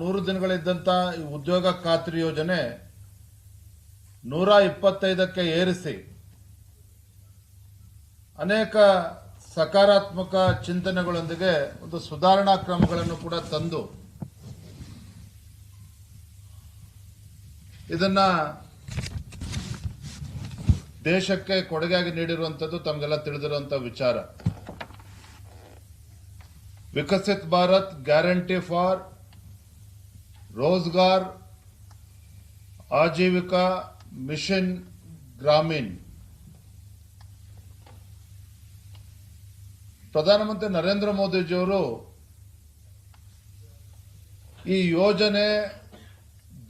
ನೂರು ದಿನಗಳಿದ್ದಂಥ ಉದ್ಯೋಗ ಖಾತ್ರಿ ಯೋಜನೆ ನೂರ ಇಪ್ಪತ್ತೈದಕ್ಕೆ ಏರಿಸಿ ಅನೇಕ ಸಕಾರಾತ್ಮಕ ಚಿಂತನೆಗಳೊಂದಿಗೆ ಒಂದು ಸುಧಾರಣಾ ಕ್ರಮಗಳನ್ನು ಕೂಡ ತಂದು ಇದನ್ನ ದೇಶಕ್ಕೆ ಕೊಡುಗೆಯಾಗಿ ನೀಡಿರುವಂಥದ್ದು ತಮಗೆಲ್ಲ ತಿಳಿದಿರುವಂತಹ ವಿಚಾರ. Viksit Bharat guarantee for Rozgar Ajeevika mission Gramin. ಪ್ರಧಾನಮಂತ್ರಿ ನರೇಂದ್ರ ಮೋದಿಜಿಯವರು ಈ ಯೋಜನೆ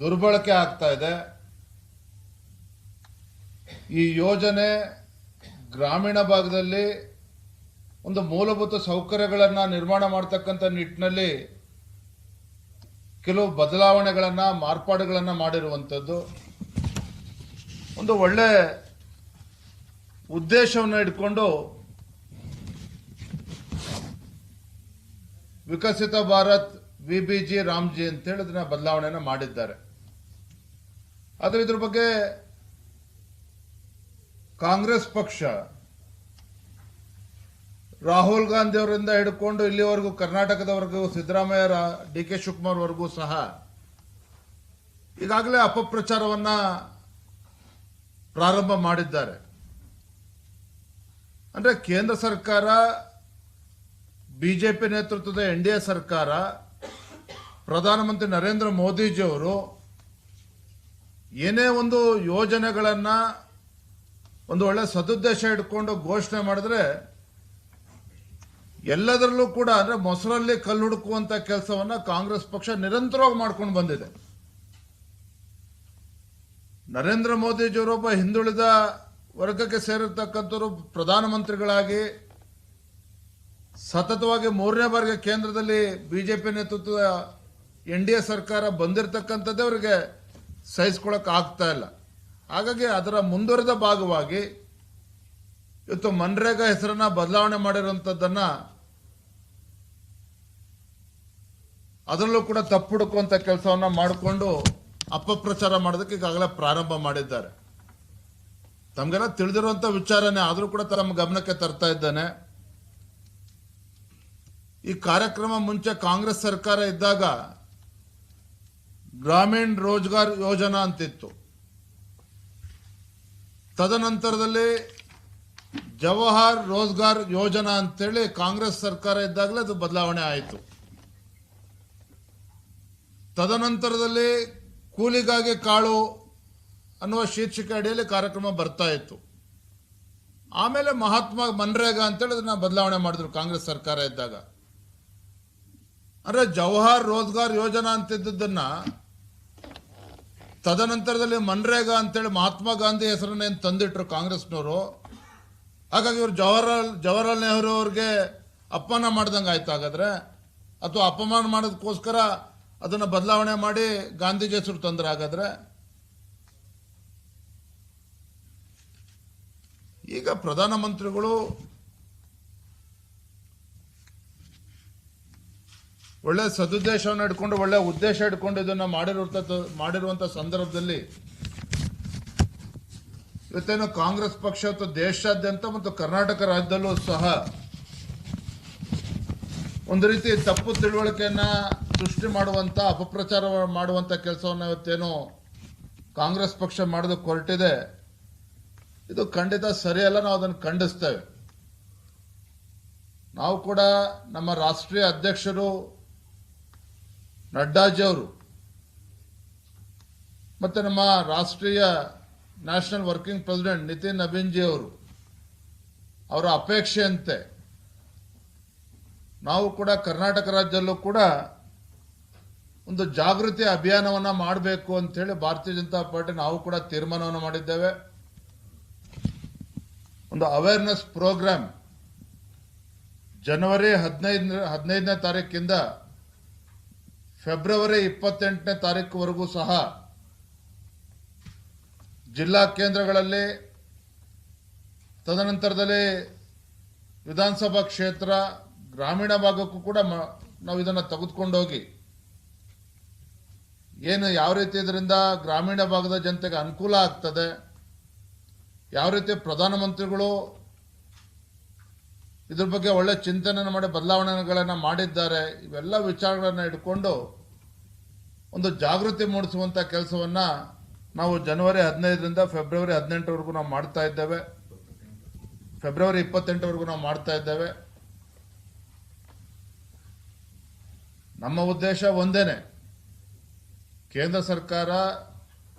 ದುರ್ಬಳಕೆ ಆಗ್ತಾ ಇದೆ. ಈ ಯೋಜನೆ ಗ್ರಾಮೀಣ ಭಾಗದಲ್ಲಿ ಒಂದು ಮೂಲಭೂತ ಸೌಕರ್ಯಗಳನ್ನು ನಿರ್ಮಾಣ ಮಾಡ್ತಕ್ಕಂಥ ನಿಟ್ಟಿನಲ್ಲಿ ಕೆಲವು ಬದಲಾವಣೆಗಳನ್ನ, ಮಾರ್ಪಾಡುಗಳನ್ನ ಮಾಡಿರುವಂಥದ್ದು ಒಂದು ಒಳ್ಳೆ ಉದ್ದೇಶವನ್ನು ಇಟ್ಕೊಂಡು Viksit Bharat V B G Ramji ಅಂತೇಳಿ ಅದನ್ನ ಬದಲಾವಣೆಯನ್ನು ಮಾಡಿದ್ದಾರೆ. ಆದರೆ ಇದ್ರ ಬಗ್ಗೆ ಕಾಂಗ್ರೆಸ್ ಪಕ್ಷ ರಾಹುಲ್ ಗಾಂಧಿ ಅವರಿಂದ ಹಿಡ್ಕೊಂಡು ಇಲ್ಲಿವರೆಗೂ ಕರ್ನಾಟಕದವರೆಗೂ ಸಿದ್ದರಾಮಯ್ಯ ಡಿ ಕೆ ಶಿವಕುಮಾರ್ ವರೆಗೂ ಸಹ ಈಗಾಗಲೇ ಅಪಪ್ರಚಾರವನ್ನ ಪ್ರಾರಂಭ ಮಾಡಿದ್ದಾರೆ. ಅಂದ್ರೆ ಕೇಂದ್ರ ಸರ್ಕಾರ, ಬಿಜೆಪಿ ನೇತೃತ್ವದ ಎನ್ ಡಿ ಎ ಸರ್ಕಾರ, ಪ್ರಧಾನಮಂತ್ರಿ ನರೇಂದ್ರ ಮೋದಿಜಿಯವರು ಏನೇ ಒಂದು ಯೋಜನೆಗಳನ್ನ ಒಂದು ಒಳ್ಳೆ ಸದುದ್ದೇಶ ಇಟ್ಕೊಂಡು ಘೋಷಣೆ ಮಾಡಿದ್ರೆ ಎಲ್ಲದರಲ್ಲೂ ಕೂಡ ಅಂದ್ರೆ ಮೊಸರಲ್ಲಿ ಕಲ್ಲು ಹುಡುಕುವಂತ ಕೆಲಸವನ್ನ ಕಾಂಗ್ರೆಸ್ ಪಕ್ಷ ನಿರಂತರವಾಗಿ ಮಾಡ್ಕೊಂಡು ಬಂದಿದೆ. ನರೇಂದ್ರ ಮೋದಿಜಿಯವರೊಬ್ಬ ಹಿಂದುಳಿದ ವರ್ಗಕ್ಕೆ ಸೇರಿರ್ತಕ್ಕಂಥವ್ರು ಪ್ರಧಾನಮಂತ್ರಿಗಳಾಗಿ, ಸತತವಾಗಿ ಮೂರನೇ ಬಾರಿಗೆ ಕೇಂದ್ರದಲ್ಲಿ ಬಿಜೆಪಿ ನೇತೃತ್ವದ ಎನ್ ಡಿ ಎ ಸರ್ಕಾರ ಬಂದಿರತಕ್ಕಂಥದ್ದೇ ಅವರಿಗೆ ಸಹಿಸ್ಕೊಳಕ್ ಆಗ್ತಾ ಇಲ್ಲ. ಹಾಗಾಗಿ ಅದರ ಮುಂದುವರೆದ ಭಾಗವಾಗಿ ಇವತ್ತು ಮನ್ರೇಗಾ ಹೆಸರನ್ನ ಬದಲಾವಣೆ ಮಾಡಿರುವಂತದ್ದನ್ನ ಅದರಲ್ಲೂ ಕೂಡ ತಪ್ಪು ಹುಡುಕುವಂತ ಕೆಲಸವನ್ನ ಮಾಡಿಕೊಂಡು ಅಪಪ್ರಚಾರ ಮಾಡೋದಕ್ಕೆ ಈಗಾಗಲೇ ಪ್ರಾರಂಭ ಮಾಡಿದ್ದಾರೆ. ತಮಗೆಲ್ಲ ತಿಳಿದಿರುವಂತ ವಿಚಾರನೇ ಆದರೂ ಕೂಡ ತಮ್ಮ ಗಮನಕ್ಕೆ ತರ್ತಾ ಇದ್ದಾನೆ. ಈ ಕಾರ್ಯಕ್ರಮ ಮುಂಚೆ ಕಾಂಗ್ರೆಸ್ ಸರ್ಕಾರ ಇದ್ದಾಗ ಗ್ರಾಮೀಣ್ ರೋಜ್ಗಾರ್ ಯೋಜನಾ ಅಂತಿತ್ತು. ತದನಂತರದಲ್ಲಿ ಜವಾಹರ್ ರೋಜ್ಗಾರ್ ಯೋಜನಾ ಅಂತೇಳಿ ಕಾಂಗ್ರೆಸ್ ಸರ್ಕಾರ ಇದ್ದಾಗಲೇ ಅದು ಬದಲಾವಣೆ ಆಯಿತು. ತದನಂತರದಲ್ಲಿ ಕೂಲಿಗಾಗಿ ಕಾಳು ಅನ್ನುವ ಶೀರ್ಷಿಕೆ ಅಡಿಯಲ್ಲಿ ಕಾರ್ಯಕ್ರಮ ಬರ್ತಾ ಇತ್ತು. ಆಮೇಲೆ ಮಹಾತ್ಮ ಮನ್ರೇಗಾ ಅಂತೇಳಿ ಅದನ್ನ ಬದಲಾವಣೆ ಮಾಡಿದ್ರು ಕಾಂಗ್ರೆಸ್ ಸರ್ಕಾರ ಇದ್ದಾಗ. ಅಂದರೆ ಜವಾಹರ್ ರೋಜ್ಗಾರ್ ಯೋಜನಾ ಅಂತಿದ್ದನ್ನ ತದನಂತರದಲ್ಲಿ ಮನ್ರೇಗಾ ಅಂತೇಳಿ ಮಹಾತ್ಮ ಗಾಂಧಿ ಹೆಸರನ್ನ ತಂದಿಟ್ರು ಕಾಂಗ್ರೆಸ್ನವರು, ಹಾಗಾಗಿ ಇವರು ಜವಾಹರ್ಲಾಲ್ ಜವಾಹರ್ಲಾಲ್ ನೆಹರು ಅವ್ರಿಗೆ ಅಪಮಾನ ಮಾಡ್ದಂಗೆ ಆಯ್ತು ಹಾಗಾದ್ರೆ. ಅಥವಾ ಅಪಮಾನ ಮಾಡೋದಕ್ಕೋಸ್ಕರ ಅದನ್ನ ಬದಲಾವಣೆ ಮಾಡಿ ಗಾಂಧೀಜಿ ಹೆಸರು ತೊಂದರೆ ಹಾಗಾದರೆ? ಈಗ ಪ್ರಧಾನಮಂತ್ರಿಗಳು ಒಳ್ಳೆ ಸದುದ್ದೇಶವನ್ನು ಇಟ್ಕೊಂಡು, ಒಳ್ಳೆ ಉದ್ದೇಶ ಇಟ್ಕೊಂಡು ಇದನ್ನು ಮಾಡಿರುವಂಥ ಮಾಡಿರುವಂಥ ಸಂದರ್ಭದಲ್ಲಿ ಇವತ್ತೇನು ಕಾಂಗ್ರೆಸ್ ಪಕ್ಷ ಅಥವಾ ದೇಶಾದ್ಯಂತ ಮತ್ತು ಕರ್ನಾಟಕ ರಾಜ್ಯದಲ್ಲೂ ಸಹ ಒಂದು ರೀತಿ ತಪ್ಪು ತಿಳುವಳಿಕೆಯನ್ನ ಸೃಷ್ಟಿ ಮಾಡುವಂತ, ಅಪಪ್ರಚಾರ ಮಾಡುವಂತ ಕೆಲಸವನ್ನ ಇವತ್ತೇನು ಕಾಂಗ್ರೆಸ್ ಪಕ್ಷ ಮಾಡೋದಕ್ಕೆ ಹೊರಟಿದೆ. ಇದು ಖಂಡಿತ ಸರಿಯಲ್ಲ, ನಾವು ಅದನ್ನು ಖಂಡಿಸ್ತೇವೆ. ನಾವು ಕೂಡ ನಮ್ಮ ರಾಷ್ಟ್ರೀಯ ಅಧ್ಯಕ್ಷರು ನಡ್ಡಾಜಿ ಅವರು ಮತ್ತೆ ನಮ್ಮ ರಾಷ್ಟ್ರೀಯ national working president Nitin Nabinji ಅವರು ಅವರ ಅಪೇಕ್ಷೆಯಂತೆ ನಾವು ಕೂಡ ಕರ್ನಾಟಕ ರಾಜ್ಯದಲ್ಲೂ ಕೂಡ ಒಂದು ಜಾಗೃತಿ ಅಭಿಯಾನವನ್ನು ಮಾಡಬೇಕು ಅಂತ ಹೇಳಿ ಭಾರತೀಯ ಜನತಾ ಪಾರ್ಟಿ ನಾವು ಕೂಡ ತೀರ್ಮಾನವನ್ನು ಮಾಡಿದ್ದೇವೆ. ಒಂದು ಅವೇರ್ನೆಸ್ ಪ್ರೋಗ್ರಾಮ್ ಜನವರಿ ಹದಿನೈದು ಹದಿನೈದನೇ ತಾರೀಕಿಂದ ಫೆಬ್ರವರಿ ಇಪ್ಪತ್ತೆಂಟನೇ ತಾರೀಕುವರೆಗೂ ಸಹ ಜಿಲ್ಲಾ ಕೇಂದ್ರಗಳಲ್ಲಿ, ತದನಂತರದಲ್ಲಿ ವಿಧಾನಸಭಾ ಕ್ಷೇತ್ರ ಗ್ರಾಮೀಣ ಭಾಗಕ್ಕೂ ಕೂಡ ನಾವು ಇದನ್ನು ತೆಗೆದುಕೊಂಡೋಗಿ. ಏನು ಯಾವ ರೀತಿ ಇದರಿಂದ ಗ್ರಾಮೀಣ ಭಾಗದ ಜನತೆಗೆ ಅನುಕೂಲ ಆಗ್ತದೆ, ಯಾವ ರೀತಿ ಪ್ರಧಾನಮಂತ್ರಿಗಳು ಇದ್ರ ಬಗ್ಗೆ ಒಳ್ಳೆ ಚಿಂತನೆ ಮಾಡಿ, ಬದಲಾವಣೆಗಳನ್ನು ಮಾಡಿದ್ದಾರೆ, ಇವೆಲ್ಲ ವಿಚಾರಗಳನ್ನು ಇಟ್ಕೊಂಡು ಒಂದು ಜಾಗೃತಿ ಮೂಡಿಸುವಂಥ ಕೆಲಸವನ್ನು ನಾವು ಜನವರಿ ಹದಿನೈದರಿಂದ ಫೆಬ್ರವರಿ ಹದಿನೆಂಟರವರೆಗೂ ನಾವು ಮಾಡ್ತಾ ಇದ್ದೇವೆ. ಫೆಬ್ರವರಿ ಇಪ್ಪತ್ತೆಂಟರವರೆಗೂ ನಾವು ಮಾಡ್ತಾ ಇದ್ದೇವೆ. ನಮ್ಮ ಉದ್ದೇಶ ಒಂದೇನೆ. ಕೇಂದ್ರ ಸರ್ಕಾರ,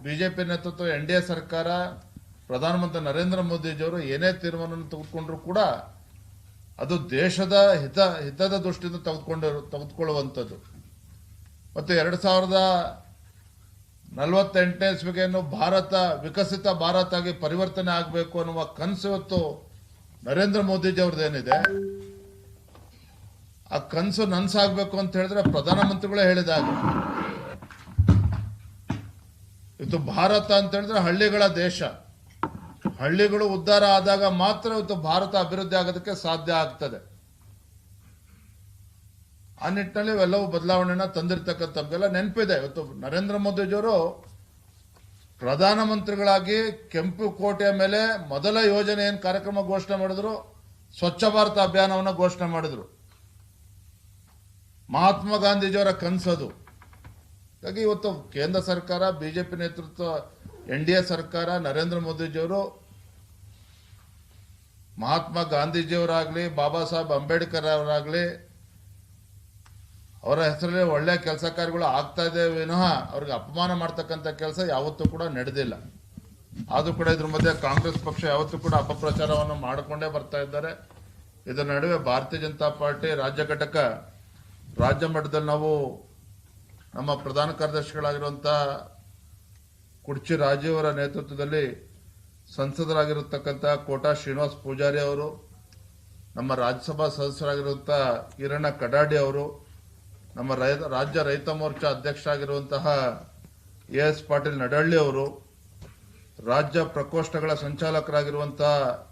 ಬಿಜೆಪಿ ನೇತೃತ್ವ, ಎನ್ ಡಿ ಎ ಸರ್ಕಾರ, ಪ್ರಧಾನಮಂತ್ರಿ ನರೇಂದ್ರ ಮೋದಿಜಿಯವರು ಏನೇ ತೀರ್ಮಾನ ತೆಗೆದುಕೊಂಡ್ರು ಕೂಡ ಅದು ದೇಶದ ಹಿತ, ಹಿತದ ದೃಷ್ಟಿಯಿಂದ ತೆಗೆದುಕೊಂಡು, ತೆಗೆದುಕೊಳ್ಳುವಂಥದ್ದು. ಮತ್ತು ಎರಡು ಸಾವಿರದ ನಲವತ್ತೆಂಟನೇ ಇಸ್ವಿಗೆಯನ್ನು ಭಾರತ, ವಿಕಸಿತ ಭಾರತ ಆಗಿ ಪರಿವರ್ತನೆ ಆಗಬೇಕು ಅನ್ನುವ ಕನಸು ಇವತ್ತು ನರೇಂದ್ರ ಮೋದಿಜಿ ಅವ್ರದ್ದೇನಿದೆ ಆ ಕನಸು ನನಸಾಗಬೇಕು ಅಂತ ಹೇಳಿದ್ರೆ ಪ್ರಧಾನಮಂತ್ರಿಗಳೇ ಹೇಳಿದಾಗ ಇವತ್ತು ಭಾರತ ಅಂತ ಹೇಳಿದ್ರೆ ಹಳ್ಳಿಗಳ ದೇಶ. ಹಳ್ಳಿಗಳು ಉದ್ಧಾರ ಆದಾಗ ಮಾತ್ರ ಇವತ್ತು ಭಾರತ ಅಭಿವೃದ್ಧಿ ಆಗೋದಕ್ಕೆ ಸಾಧ್ಯ ಆಗ್ತದೆ. ಆ ನಿಟ್ಟಿನಲ್ಲಿ ಇವೆಲ್ಲವೂ ಬದಲಾವಣೆನ ತಂದಿರ್ತಕ್ಕಂಥವ್ಗೆಲ್ಲ ನೆನಪಿದೆ. ಇವತ್ತು ನರೇಂದ್ರ ಮೋದಿಜಿಯವರು ಪ್ರಧಾನಮಂತ್ರಿಗಳಾಗಿ ಕೆಂಪು ಕೋಟೆಯ ಮೇಲೆ ಮೊದಲ ಯೋಜನೆ ಏನು ಕಾರ್ಯಕ್ರಮ ಘೋಷಣೆ ಮಾಡಿದ್ರು, ಸ್ವಚ್ಛ ಭಾರತ ಅಭಿಯಾನವನ್ನು ಘೋಷಣೆ ಮಾಡಿದ್ರು. ಮಹಾತ್ಮ ಗಾಂಧೀಜಿಯವರ ಕನಸದು. ಹಾಗಾಗಿ ಇವತ್ತು ಕೇಂದ್ರ ಸರ್ಕಾರ, ಬಿಜೆಪಿ ನೇತೃತ್ವ, ಎನ್ ಡಿ ಎ ಸರ್ಕಾರ, ನರೇಂದ್ರ ಮೋದಿಜಿಯವರು ಮಹಾತ್ಮ ಗಾಂಧೀಜಿಯವರಾಗಲಿ, ಬಾಬಾ ಸಾಹೇಬ್ ಅಂಬೇಡ್ಕರ್ ಅವರಾಗಲಿ, ಅವರ ಹೆಸರಲ್ಲಿ ಒಳ್ಳೆ ಕೆಲಸ ಕಾರ್ಯಗಳು ಆಗ್ತಾ ಇದೆ ವಿನಃ ಅವ್ರಿಗೆ ಅಪಮಾನ ಮಾಡ್ತಕ್ಕಂಥ ಕೆಲಸ ಯಾವತ್ತೂ ಕೂಡ ನಡೆದಿಲ್ಲ. ಆದರೂ ಕೂಡ ಇದ್ರ ಮಧ್ಯೆ ಕಾಂಗ್ರೆಸ್ ಪಕ್ಷ ಯಾವತ್ತೂ ಕೂಡ ಅಪಪ್ರಚಾರವನ್ನು ಮಾಡಿಕೊಂಡೇ ಬರ್ತಾ ಇದ್ದಾರೆ. ಇದರ ನಡುವೆ ಭಾರತೀಯ ಜನತಾ ಪಾರ್ಟಿ ರಾಜ್ಯ ಘಟಕ ರಾಜ್ಯ ಮಟ್ಟದಲ್ಲಿ ನಾವು ನಮ್ಮ ಪ್ರಧಾನ ಕಾರ್ಯದರ್ಶಿಗಳಾಗಿರುವಂಥ ಕುಡ್ಚಿ ರಾಜೀವರ ನೇತೃತ್ವದಲ್ಲಿ ಸಂಸದರಾಗಿರತಕ್ಕಂಥ ಕೋಟಾ ಶ್ರೀನಿವಾಸ್ ಪೂಜಾರಿ ಅವರು, ನಮ್ಮ ರಾಜ್ಯಸಭಾ ಸದಸ್ಯರಾಗಿರುವಂಥ ಈರಣ್ಣ ಕಡಾಡಿ ಅವರು, ನಮ್ಮ ರೈ- ರಾಜ್ಯ ರೈತ ಮೋರ್ಚಾ ಅಧ್ಯಕ್ಷರಾಗಿರುವಂತಹ ಎ ಎಸ್ ಪಾಟೀಲ್ ನಡಳ್ಳಿ ಅವರು, ರಾಜ್ಯ ಪ್ರಕೋಷ್ಠಗಳ ಸಂಚಾಲಕರಾಗಿರುವಂತಹ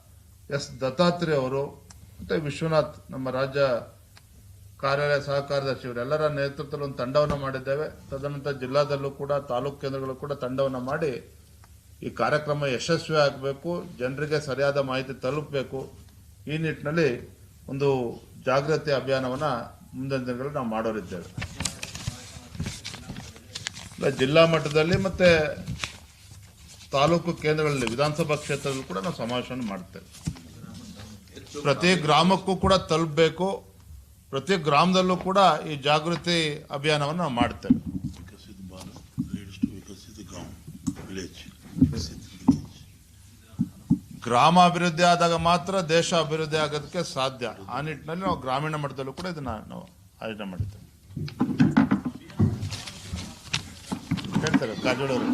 ಎಸ್. ದತ್ತಾತ್ರಿ ಅವರು, ಮತ್ತೆ ವಿಶ್ವನಾಥ್, ನಮ್ಮ ರಾಜ್ಯ ಕಾರ್ಯಾಲಯ ಸಹಕಾರದರ್ಶಿ ಇವರೆಲ್ಲರ ನೇತೃತ್ವದಲ್ಲಿ ಒಂದು ತಂಡವನ್ನು ಮಾಡಿದ್ದೇವೆ. ತದನಂತರ ಜಿಲ್ಲಾದಲ್ಲೂ ಕೂಡ, ತಾಲೂಕು ಕೇಂದ್ರಗಳು ಕೂಡ ತಂಡವನ್ನು ಮಾಡಿ ಈ ಕಾರ್ಯಕ್ರಮ ಯಶಸ್ವಿ ಆಗಬೇಕು, ಜನರಿಗೆ ಸರಿಯಾದ ಮಾಹಿತಿ ತಲುಪಬೇಕು. ಈ ನಿಟ್ಟಿನಲ್ಲಿ ಒಂದು ಜಾಗೃತಿ ಅಭಿಯಾನವನ್ನು ಮುಂದಿನ ದಿನಗಳಲ್ಲಿ ನಾವು ಮಾಡೋರಿದ್ದೇವೆ. ಜಿಲ್ಲಾ ಮಟ್ಟದಲ್ಲಿ ಮತ್ತೆ ತಾಲೂಕು ಕೇಂದ್ರಗಳಲ್ಲಿ, ವಿಧಾನಸಭಾ ಕ್ಷೇತ್ರದಲ್ಲೂ ಕೂಡ ನಾವು ಸಮಾವೇಶವನ್ನು ಮಾಡ್ತೇವೆ. ಪ್ರತಿ ಗ್ರಾಮಕ್ಕೂ ಕೂಡ ತಲುಪಬೇಕು. ಪ್ರತಿ ಗ್ರಾಮದಲ್ಲೂ ಕೂಡ ಈ ಜಾಗೃತಿ ಅಭಿಯಾನವನ್ನು ನಾವು ಮಾಡ್ತೇವೆ. ಗ್ರಾಮ ಅಭಿವೃದ್ಧಿ ಆದಾಗ ಮಾತ್ರ ದೇಶ ಅಭಿವೃದ್ಧಿ ಆಗೋದಕ್ಕೆ ಸಾಧ್ಯ. ಆ ನಿಟ್ಟಿನಲ್ಲಿ ನಾವು ಗ್ರಾಮೀಣ ಮಟ್ಟದಲ್ಲೂ ಕೂಡ ಇದನ್ನ ನಾವು ಆಯೋಜನೆ ಮಾಡಿದ್ದೇವೆ ಹೇಳ್ತಾರೆ ಕಾಜೋಳವರು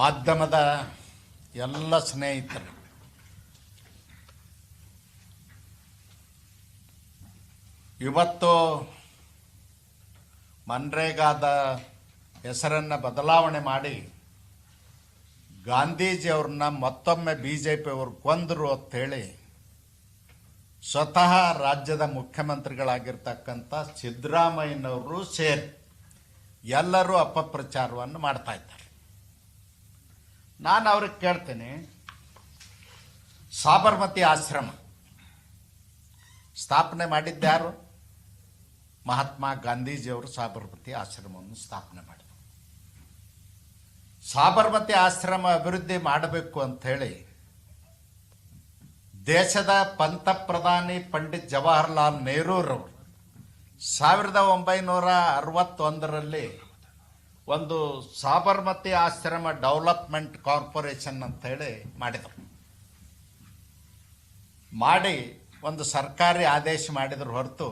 ಮಾಧ್ಯಮದ ಎಲ್ಲ ಸ್ನೇಹಿತರು. ಇವತ್ತು ಮನ್ರೇಗಾದ ಹೆಸರನ್ನು ಬದಲಾವಣೆ ಮಾಡಿ ಗಾಂಧೀಜಿಯವ್ರನ್ನ ಮತ್ತೊಮ್ಮೆ ಬಿ ಜೆ ಪಿಯವರು ಕೊಂದರು ಅಂತೇಳಿ ಸ್ವತಃ ರಾಜ್ಯದ ಮುಖ್ಯಮಂತ್ರಿಗಳಾಗಿರ್ತಕ್ಕಂಥ ಸಿದ್ದರಾಮಯ್ಯನವರು ಸೇರಿ ಎಲ್ಲರೂ ಅಪಪ್ರಚಾರವನ್ನು ಮಾಡ್ತಾ ಇದ್ದಾರೆ. ನಾನು ಅವ್ರಿಗೆ ಕೇಳ್ತೇನೆ, ಸಾಬರ್ಮತಿ ಆಶ್ರಮ. ಸ್ಥಾಪನೆ ಮಾಡಿದ್ದಾರು ಮಹಾತ್ಮ ಗಾಂಧೀಜಿಯವರು ಸಾಬರ್ಮತಿ ಆಶ್ರಮವನ್ನು ಸ್ಥಾಪನೆ ಮಾಡಿದರು. ಸಾಬರ್ಮತಿ ಆಶ್ರಮ ಅಭಿವೃದ್ಧಿ ಮಾಡಬೇಕು ಅಂತ ಹೇಳಿ, ದೇಶದ ಪಂತ ಪ್ರಧಾನಿ ಪಂಡಿತ್ ಜವಾಹರ್ಲಾಲ್ ನೆಹರೂರವರು ಸಾವಿರದ ಒಂಬೈನೂರ ಅರವತ್ತೊಂದರಲ್ಲಿ ಒಂದು ಸಾಬರ್ಮತಿ ಆಶ್ರಮ ಡೆವಲಪ್ಮೆಂಟ್ ಕಾರ್ಪೊರೇಷನ್ ಅಂತ ಹೇಳಿ ಮಾಡಿದರು. ಮಾಡಿ ಒಂದು ಸರ್ಕಾರಿ ಆದೇಶ ಮಾಡಿದ್ರು ಹೊರತು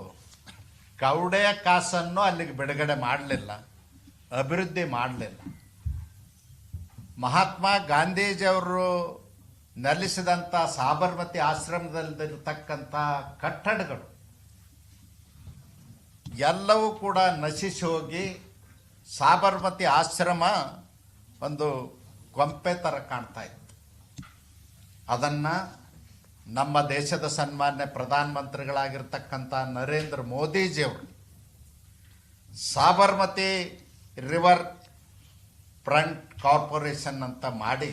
ಕೌಡೆಯ ಕಾಸನ್ನು ಅಲ್ಲಿಗೆ ಬಿಡುಗಡೆ ಮಾಡಲಿಲ್ಲ, ಅಭಿವೃದ್ಧಿ ಮಾಡಲಿಲ್ಲ. ಮಹಾತ್ಮ ಗಾಂಧೀಜಿಯವರು ನೆಲೆಸಿದಂಥ ಸಾಬರ್ಮತಿ ಆಶ್ರಮದಲ್ಲಿರ್ತಕ್ಕಂಥ ಕಟ್ಟಡಗಳು, ಎಲ್ಲವೂ ಕೂಡ ನಶಿಸಿ ಹೋಗಿ ಸಾಬರ್ಮತಿ ಆಶ್ರಮ ಒಂದು ಗೊಂಪೆ ಥರ ಕಾಣ್ತಾ ಇತ್ತು. ಅದನ್ನು ನಮ್ಮ ದೇಶದ ಸನ್ಮಾನ್ಯ ಪ್ರಧಾನಮಂತ್ರಿಗಳಾಗಿರ್ತಕ್ಕಂಥ ನರೇಂದ್ರ ಮೋದಿಜಿಯವರು ಸಾಬರ್ಮತಿ ರಿವರ್ ಫ್ರಂಟ್ ಕಾರ್ಪೊರೇಷನ್ ಅಂತ ಮಾಡಿ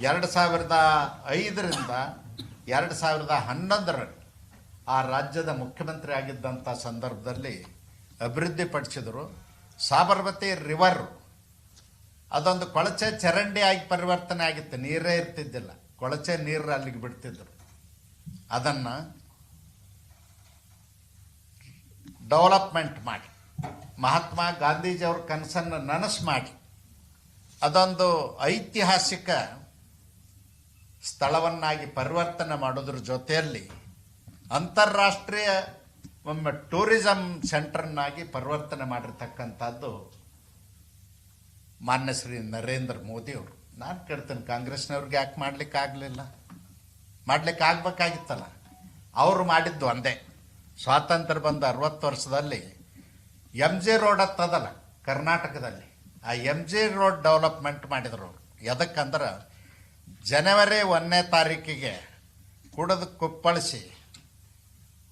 ಎರಡು ಸಾವಿರದ ಐದರಿಂದ ಎರಡು ಸಾವಿರದ ಹನ್ನೊಂದರಲ್ಲಿ ಆ ರಾಜ್ಯದ ಮುಖ್ಯಮಂತ್ರಿ ಆಗಿದ್ದಂಥ ಸಂದರ್ಭದಲ್ಲಿ ಅಭಿವೃದ್ಧಿಪಡಿಸಿದರು ಸಾಬರ್ಮತಿ ರಿವರ್ ಅದೊಂದು ಕೊಳಚೆ ಚರಂಡಿ ಆಗಿ ಪರಿವರ್ತನೆ ಆಗಿತ್ತು. ನೀರೇ ಇರ್ತಿದ್ದಿಲ್ಲ. ಕೊಳಚೆ ನೀರು ಅಲ್ಲಿಗೆ ಬಿಡ್ತಿದ್ರು. ಅದನ್ನು ಡೆವಲಪ್ಮೆಂಟ್ ಮಾಡಿ, ಮಹಾತ್ಮ ಗಾಂಧೀಜಿಯವ್ರ ಕನಸನ್ನು ನನಸು ಮಾಡಿ, ಅದೊಂದು ಐತಿಹಾಸಿಕ ಸ್ಥಳವನ್ನಾಗಿ ಪರಿವರ್ತನೆ ಮಾಡೋದ್ರ ಜೊತೆಯಲ್ಲಿ ಅಂತಾರಾಷ್ಟ್ರೀಯ ಒಮ್ಮೆ ಟೂರಿಸಂ ಸೆಂಟರ್ನಾಗಿ ಪರಿವರ್ತನೆ ಮಾಡಿರ್ತಕ್ಕಂಥದ್ದು ಮಾನ್ಯ ಶ್ರೀ ನರೇಂದ್ರ ಮೋದಿ ಅವರು. ನಾನು ಕೇಳ್ತೇನೆ, ಕಾಂಗ್ರೆಸ್ನವ್ರಿಗೆ ಯಾಕೆ ಮಾಡ್ಲಿಕ್ಕೆ ಆಗಲಿಲ್ಲ ಮಾಡಲಿಕ್ಕೆ ಆಗಬೇಕಾಗಿತ್ತಲ್ಲ ಅವರು ಮಾಡಿದ್ದು ಒಂದೇ. ಸ್ವಾತಂತ್ರ್ಯ ಬಂದ ಅರವತ್ತು ವರ್ಷದಲ್ಲಿ ಎಂ ಜೆ ರೋಡ್ ಹತ್ತದಲ್ಲ, ಕರ್ನಾಟಕದಲ್ಲಿ. ಆ ಎಂ ಜಿ ರೋಡ್ ಡೆವಲಪ್ಮೆಂಟ್ ಮಾಡಿದ್ರು ಅವರು. ಎದಕ್ಕಂದ್ರೆ, ಜನವರಿ ಒಂದನೇ ತಾರೀಕಿಗೆ ಕುಡಿದು ಕುಪ್ಪಳಿಸಿ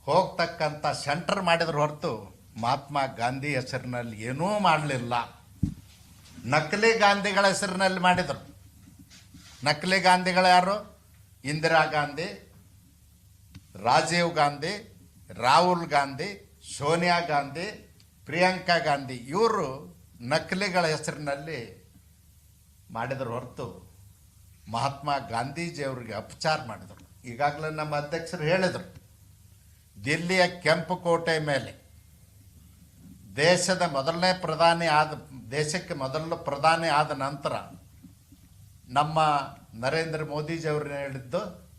ಹೋಗ್ತಕ್ಕಂಥ ಸೆಂಟರ್ ಮಾಡಿದ್ರು ಹೊರತು ಮಹಾತ್ಮ ಗಾಂಧಿ ಹೆಸರಿನಲ್ಲಿ ಏನೂ ಮಾಡಲಿಲ್ಲ. ನಕಲಿ ಗಾಂಧಿಗಳ ಹೆಸರಿನಲ್ಲಿ ಮಾಡಿದರು. ನಕಲಿ ಗಾಂಧಿಗಳು ಯಾರು? ಇಂದಿರಾ ಗಾಂಧಿ, ರಾಜೀವ್ ಗಾಂಧಿ, ರಾಹುಲ್ ಗಾಂಧಿ, ಸೋನಿಯಾ ಗಾಂಧಿ, ಪ್ರಿಯಾಂಕಾ ಗಾಂಧಿ, ಇವರು ನಕಲಿಗಳ ಹೆಸರಿನಲ್ಲಿ ಮಾಡಿದ್ರು ಹೊರತು ಮಹಾತ್ಮ ಗಾಂಧೀಜಿಯವರಿಗೆ ಅಪಚಾರ ಮಾಡಿದರು. ಈಗಾಗಲೇ ನಮ್ಮ ಅಧ್ಯಕ್ಷರು ಹೇಳಿದರು. ದಿಲ್ಲಿಯ ಕೆಂಪು ಕೋಟೆ ಮೇಲೆ ದೇಶದ ಮೊದಲನೇ ಪ್ರಧಾನಿ ಆದ, ದೇಶಕ್ಕೆ ಮೊದಲ ಪ್ರಧಾನಿ ಆದ ನಂತರ ನಮ್ಮ ನರೇಂದ್ರ ಮೋದಿಜಿಯವರು ಹೇಳಿದ್ದು,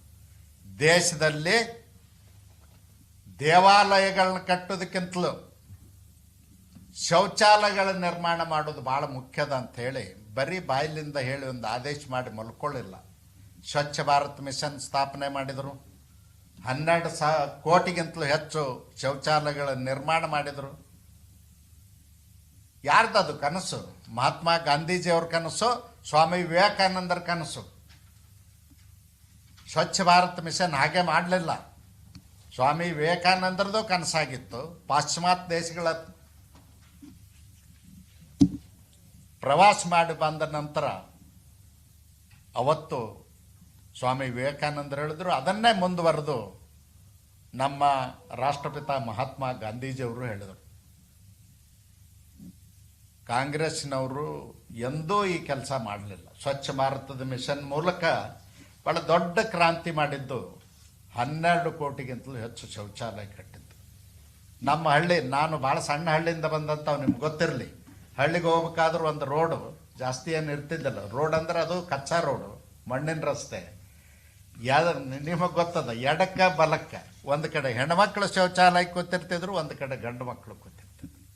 ದೇಶದಲ್ಲಿ ದೇವಾಲಯಗಳನ್ನ ಕಟ್ಟೋದಕ್ಕಿಂತಲೂ ಶೌಚಾಲಯಗಳ ನಿರ್ಮಾಣ ಮಾಡೋದು ಭಾಳ ಮುಖ್ಯದ ಹೇಳಿ ಬರೀ ಬಾಯಿಲಿಂದ ಹೇಳಿ ಒಂದು ಆದೇಶ ಮಾಡಿ ಮಲ್ಕೊಳ್ಳಿಲ್ಲ. ಸ್ವಚ್ಛ ಭಾರತ್ ಮಿಷನ್ ಸ್ಥಾಪನೆ ಮಾಡಿದರು. ಹನ್ನೆರಡು ಸಾ ಕೋಟಿಗಿಂತಲೂ ಹೆಚ್ಚು ಶೌಚಾಲಯಗಳ ನಿರ್ಮಾಣ ಮಾಡಿದರು. ಯಾರ್ದದು ಕನಸು? ಮಹಾತ್ಮ ಗಾಂಧೀಜಿಯವ್ರ ಕನಸು, ಸ್ವಾಮಿ ವಿವೇಕಾನಂದರ ಕನಸು? ಸ್ವಚ್ಛ ಭಾರತ ಮಿಷನ್ ಹಾಗೆ ಮಾಡಲಿಲ್ಲ. ಸ್ವಾಮಿ ವಿವೇಕಾನಂದರದು ಕನಸಾಗಿತ್ತು. ಪಾಶ್ಚಿಮಾತ್ಯ ದೇಶಗಳ ಪ್ರವಾಸ ಮಾಡಿ ಬಂದ ನಂತರ ಅವತ್ತು ಸ್ವಾಮಿ ವಿವೇಕಾನಂದರು ಹೇಳಿದ್ರು, ಅದನ್ನೇ ಮುಂದುವರೆದು ನಮ್ಮ ರಾಷ್ಟ್ರಪಿತ ಮಹಾತ್ಮ ಗಾಂಧೀಜಿಯವರು ಹೇಳಿದರು. ಕಾಂಗ್ರೆಸ್ನವರು ಎಂದೂ ಈ ಕೆಲಸ ಮಾಡಲಿಲ್ಲ. ಸ್ವಚ್ಛ ಭಾರತದ ಮಿಷನ್ ಮೂಲಕ ಭಾಳ ದೊಡ್ಡ ಕ್ರಾಂತಿ ಮಾಡಿದ್ದು, ಹನ್ನೆರಡು ಕೋಟಿಗಿಂತಲೂ ಹೆಚ್ಚು ಶೌಚಾಲಯ ಕಟ್ಟಿದ್ದು. ನಮ್ಮ ಹಳ್ಳಿ, ನಾನು ಭಾಳ ಸಣ್ಣ ಹಳ್ಳಿಯಿಂದ ಬಂದಂಥವು ನಿಮ್ಗೆ ಗೊತ್ತಿರಲಿ. ಹಳ್ಳಿಗೆ ಹೋಗ್ಬೇಕಾದ್ರೂ ಒಂದು ರೋಡು ಜಾಸ್ತಿ ಏನು ಇರ್ತಿದ್ದಲ್ಲ. ರೋಡ್ ಅಂದ್ರೆ ಅದು ಕಚ್ಚಾ ರೋಡು, ಮಣ್ಣಿನ ರಸ್ತೆ. ಯಾವ್ದು ನಿಮಗೆ ಗೊತ್ತದ? ಎಡಕ್ಕ, ಬಲಕ್ಕ. ಒಂದು ಕಡೆ ಹೆಣ್ಮಕ್ಳು ಶೌಚಾಲಯ ಕೂತಿರ್ತಿದ್ರು, ಒಂದು ಕಡೆ ಗಂಡು ಮಕ್ಕಳು ಕೂತಿರ್ತಿದ್ರು.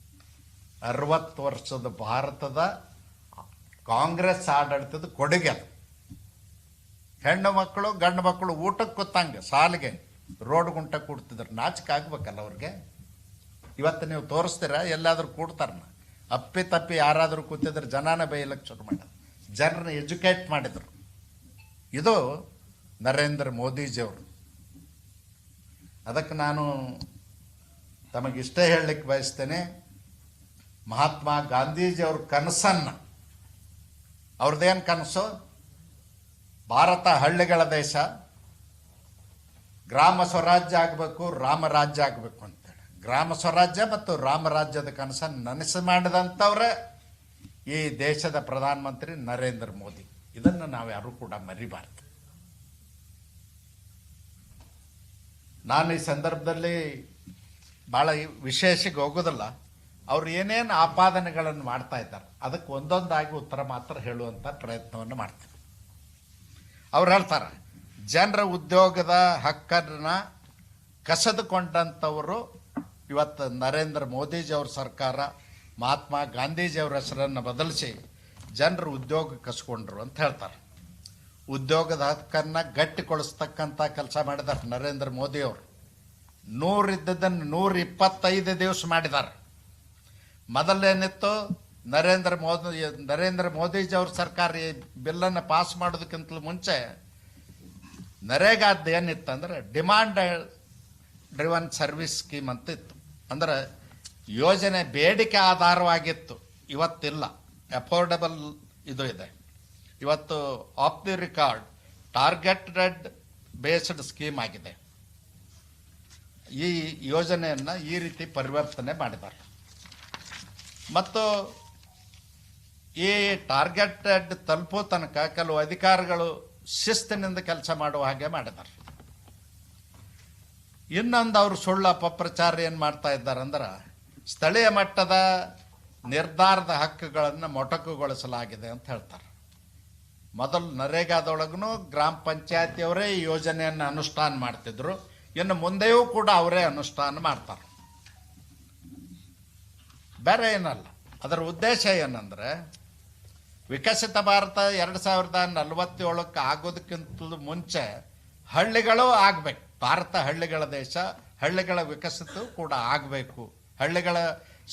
ಅರವತ್ತು ವರ್ಷದ ಭಾರತದ ಕಾಂಗ್ರೆಸ್ ಆಡಳಿತದ ಕೊಡುಗೆ ಅದು. ಹೆಣ್ಣು ಮಕ್ಕಳು ಗಂಡು ಮಕ್ಕಳು ಊಟಕ್ಕೆ ಕೂತಂಗೆ, ಸಾಲಿಗೆ ರೋಡ್ ಗುಂಟ ಕೂಡ್ತಿದ್ರು. ನಾಚಿಕೆ ಆಗ್ಬೇಕಲ್ಲ ಅವ್ರಿಗೆ? ಇವತ್ತು ನೀವು ತೋರಿಸ್ತೀರ? ಎಲ್ಲಾದರೂ ಕೂಡ್ತಾರನ? ಅಪ್ಪಿ ತಪ್ಪಿ ಯಾರಾದರೂ ಕೂತಿದ್ರೆ ಜನನ ಬೈಯಲಕ್ಕೆ ಶುರು ಮಾಡೋದು ಜನರನ್ನ ಎಜುಕೇಟ್ ಮಾಡಿದರು. ಇದು ನರೇಂದ್ರ ಮೋದಿಜಿಯವರು. ಅದಕ್ಕೆ ನಾನು ತಮಗಿಷ್ಟೇ ಹೇಳಲಿಕ್ಕೆ ಬಯಸ್ತೇನೆ, ಮಹಾತ್ಮ ಗಾಂಧೀಜಿಯವ್ರ ಕನಸನ್ನು ಅವ್ರದ್ದೇನು ಕನಸು? ಭಾರತ ಹಳ್ಳಿಗಳ ದೇಶ, ಗ್ರಾಮ ಸ್ವರಾಜ್ಯ ಆಗಬೇಕು ರಾಮರಾಜ್ಯ ಆಗಬೇಕು ಅಂತೇಳಿ. ಗ್ರಾಮ ಸ್ವರಾಜ್ಯ ಮತ್ತು ರಾಮರಾಜ್ಯದ ಕನಸನ್ನು ನನಸು ಮಾಡಿದಂಥವ್ರೆ ಈ ದೇಶದ ಪ್ರಧಾನಮಂತ್ರಿ ನರೇಂದ್ರ ಮೋದಿ. ಇದನ್ನು ನಾವು ಯಾರೂ ಕೂಡ ಮರಿಬಾರ್ದು. ನಾನು ಈ ಸಂದರ್ಭದಲ್ಲಿ ಭಾಳ ವಿಶೇಷಕ್ಕೆ ಹೋಗೋದಲ್ಲ, ಅವ್ರು ಏನೇನು ಆಪಾದನೆಗಳನ್ನು ಮಾಡ್ತಾ ಇದ್ದಾರೆ, ಅದಕ್ಕೆ ಒಂದೊಂದಾಗಿ ಉತ್ತರ ಮಾತ್ರ ಹೇಳುವಂಥ ಪ್ರಯತ್ನವನ್ನು ಮಾಡ್ತೀನಿ. ಅವ್ರು ಹೇಳ್ತಾರೆ, ಜನರ ಉದ್ಯೋಗದ ಹಕ್ಕನ್ನು ಕಸದುಕೊಂಡಂಥವರು ಇವತ್ತು ನರೇಂದ್ರ ಮೋದಿಜಿಯವ್ರ ಸರ್ಕಾರ, ಮಹಾತ್ಮ ಗಾಂಧೀಜಿಯವ್ರ ಹೆಸರನ್ನು ಬದಲಿಸಿ ಜನರು ಉದ್ಯೋಗ ಕಸ್ಕೊಂಡ್ರು ಅಂತ ಹೇಳ್ತಾರೆ. ಉದ್ಯೋಗದ ಹಕ್ಕನ್ನು ಗಟ್ಟಿಗೊಳಿಸ್ತಕ್ಕಂಥ ಕೆಲಸ ಮಾಡಿದ್ದಾರೆ ನರೇಂದ್ರ ಮೋದಿಯವರು ನೂರಿದ್ದದನ್ನು ನೂರ ಇಪ್ಪತ್ತೈದು ದಿವಸ ಮಾಡಿದ್ದಾರೆ ಮೊದಲೇನಿತ್ತು, ನರೇಂದ್ರ ಮೋದಿ, ನರೇಂದ್ರ ಮೋದಿಜಿ ಅವ್ರ ಸರ್ಕಾರ ಈ ಬಿಲ್ಲನ್ನು ಪಾಸ್ ಮಾಡೋದಕ್ಕಿಂತಲೂ ಮುಂಚೆ ನರೇಗಾದ ಏನಿತ್ತಂದ್ರೆ ಡಿಮಾಂಡ್ ಡ್ರಿವನ್ ಸರ್ವಿಸ್ ಸ್ಕೀಮ್ ಅಂತ ಇತ್ತು. ಅಂದ್ರೆ ಯೋಜನೆ ಬೇಡಿಕೆ ಆಧಾರವಾಗಿತ್ತು. ಇವತ್ತಿಲ್ಲ. ಅಫೋರ್ಡಬಲ್ ಇದು ಇದೆ. ಇವತ್ತು off the record targeted based scheme ಆಗಿದೆ. ಈ ಯೋಜನೆಯನ್ನು ಈ ರೀತಿ ಪರಿವರ್ತನೆ ಮಾಡಿದ್ದಾರೆ. ಮತ್ತು ಈ ಟಾರ್ಗೆಟೆಡ್ ತಲುಪೋ ತನಕ ಕೆಲವು ಅಧಿಕಾರಿಗಳು ಶಿಸ್ತಿನಿಂದ ಕೆಲಸ ಮಾಡುವ ಹಾಗೆ ಮಾಡಿದ್ದಾರೆ. ಇನ್ನೊಂದು ಅವರು ಸುಳ್ಳು ಅಪಪ್ರಚಾರ ಏನು ಮಾಡ್ತಾ ಇದ್ದಾರೆ ಅಂದ್ರೆ, ಸ್ಥಳೀಯ ಮಟ್ಟದ ನಿರ್ಧಾರದ ಹಕ್ಕುಗಳನ್ನು ಮೊಟಕುಗೊಳಿಸಲಾಗಿದೆ ಅಂತ ಹೇಳ್ತಾರೆ. ಮೊದಲು ನರೇಗಾದೊಳಗೂ ಗ್ರಾಮ ಪಂಚಾಯತಿಯವರೇ ಈ ಯೋಜನೆಯನ್ನು ಅನುಷ್ಠಾನ ಮಾಡ್ತಿದ್ರು. ಇನ್ನು ಮುಂದೆಯೂ ಕೂಡ ಅವರೇ ಅನುಷ್ಠಾನ ಮಾಡ್ತಾರೆ. ಬೇರೆ ಏನಲ್ಲ. ಅದರ ಉದ್ದೇಶ ಏನಂದ್ರೆ, ವಿಕಸಿತ ಭಾರತ ಎರಡು ಸಾವಿರದ ನಲವತ್ತೇಳಕ್ಕೆ ಆಗೋದಕ್ಕಿಂತ ಮುಂಚೆ ಹಳ್ಳಿಗಳು ಆಗಬೇಕು. ಭಾರತ ಹಳ್ಳಿಗಳ ದೇಶ, ಹಳ್ಳಿಗಳ ವಿಕಸಿತ ಕೂಡ ಆಗಬೇಕು. ಹಳ್ಳಿಗಳ